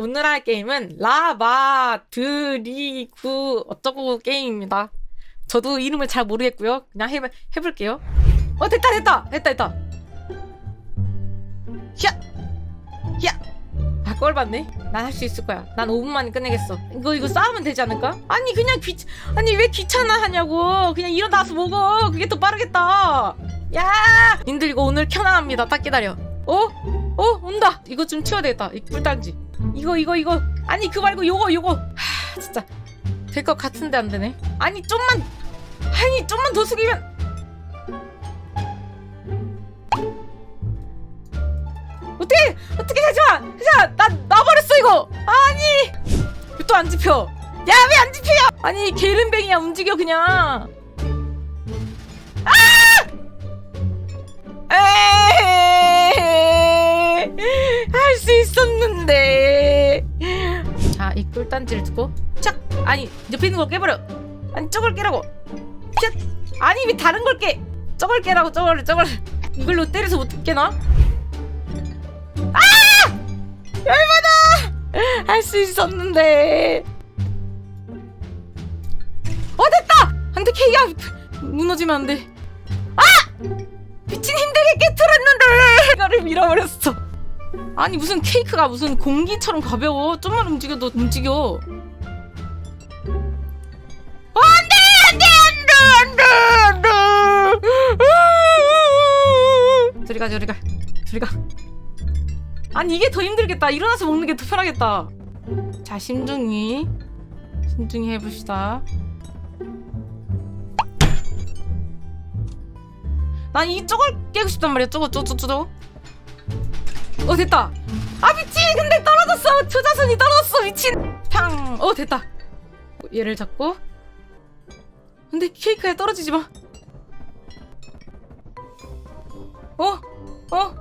오늘 할 게임은 라바드리구 어쩌고 게임입니다. 저도 이름을 잘 모르겠고요. 그냥 해, 해볼게요. 어 됐다 됐다 됐다 됐다. 야, 야. 아 꼴 봤네. 난 할 수 있을 거야. 난 5분 만에 끝내겠어. 이거 이거 싸우면 되지 않을까? 아니 그냥 귀 아니 왜 귀찮아 하냐고. 그냥 일어나서 먹어. 그게 더 빠르겠다. 야, 님들 이거 오늘 켜나갑니다. 딱 기다려. 어? 어? 온다. 이거 좀 치워야 되겠다. 이 꿀단지. 이거 이거 이거. 아니 그 말고 요거 요거. 하, 진짜 될 것 같은데 안 되네. 아니 좀만 아니 좀만 더 숙이면 어떻게 어떻게 하지마 하지마 나 놔버렸어 이거 아니 또 안 집혀 야 왜 안 집혀요 아니 게으름뱅이야 움직여 그냥 있었는데 자 이 꿀단지를 두고 착 아니 옆에 있는 걸 깨버려 아니 저걸 깨라고 샷 아니 왜 다른 걸 깨? 저걸 깨라고 저걸 저걸 이걸로 때려서 못 깨나? 아! 열받아! 할 수 있었는데 어 됐다! 안돼 케이야 무너지면 안돼 아! 미친 힘들게 깨트렸는데 이거를 밀어버렸어 아니 무슨 케이크가 무슨 공기처럼 가벼워? 좀만 움직여도 움직여. 어, 안돼! 안돼! 안돼! 안돼! 안돼! 저리 가 저리 가. 저리 가. 아니 이게 더 힘들겠다. 일어나서 먹는 게 더 편하겠다. 자 신중히 신중히 해봅시다. 난이 저걸 깨고 싶단 말이야. 저거 저거 어 됐다. 아 미친. 근데 떨어졌어. 초자선이 떨어졌어. 미친. 팡어 됐다. 얘를 잡고. 근데 케이크에 떨어지지 마. 어? 어?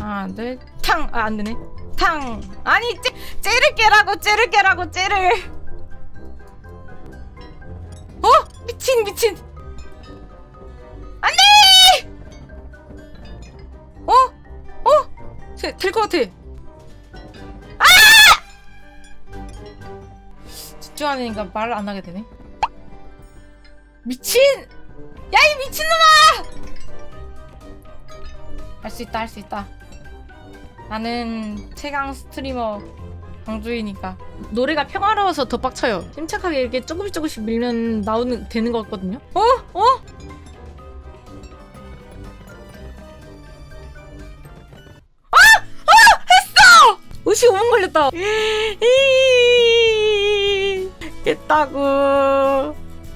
하나 둘탕. 아 안 되네. 탕. 아니 쟤, 쟤를 깨라고 쟤를 깨라고 쟤를. 어? 미친 미친 될것 같아. 아! 집중하니까 말을 안 하게 되네. 미친! 야 이 미친놈아! 할 수 있다 할 수 있다. 나는 최강 스트리머 강주이니까. 노래가 평화로워서 더 빡쳐요. 침착하게 이렇게 조금씩 조금씩 밀면 나오는 되는 것 같거든요. 어? 어? 55분 걸렸다 깼다고